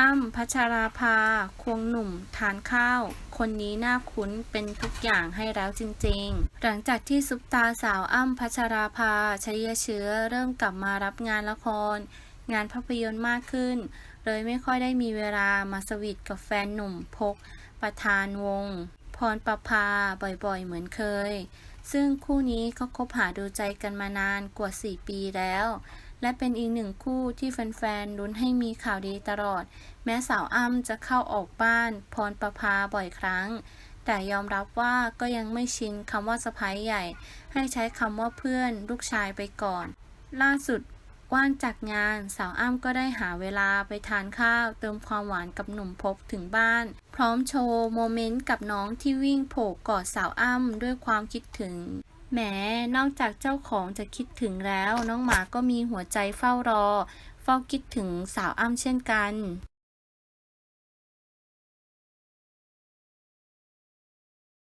อ้ำพัชราภา ควงหนุ่ม ทานข้าว คนนี้น่าคุ้นเป็นทุกอย่างให้แล้วจริงๆ หลังจากที่ซุปตาสาวอ้ำพัชราภาชัยเชื้อเริ่มกลับมารับงานละคร งานภาพยนตร์มากขึ้น เลยไม่ค่อยได้มีเวลามาสวีทกับแฟนหนุ่มพก ประธานวง พรประภาบ่อยๆ เหมือนเคย ซึ่งคู่นี้ก็คบหาดูใจกันมานานกว่า 4 ปีแล้ว และเป็นอีกหนึ่งคู่ที่แฟนๆลุ้นให้มีข่าวดีตลอด แม้สาวอ้ำจะเข้าออกบ้าน พรประภาบ่อยครั้ง แต่ยอมรับว่าก็ยังไม่ชินคำว่าสะพ้ายใหญ่ ให้ใช้คำว่าเพื่อนลูกชายไปก่อน ล่าสุดว่างจากงานสาวอ้ำก็ได้หาเวลาไปทานข้าว เติมความหวานกับหนุ่มพบถึงบ้าน พร้อมโชว์โมเมนต์กับน้องที่วิ่งโผล่กอดสาวอ้ำด้วยความคิดถึง แหม นอกจากเจ้าของจะคิดถึงแล้ว น้องหมาก็มีหัวใจเฝ้ารอ เฝ้าคิดถึงสาวอ้ำเช่นกัน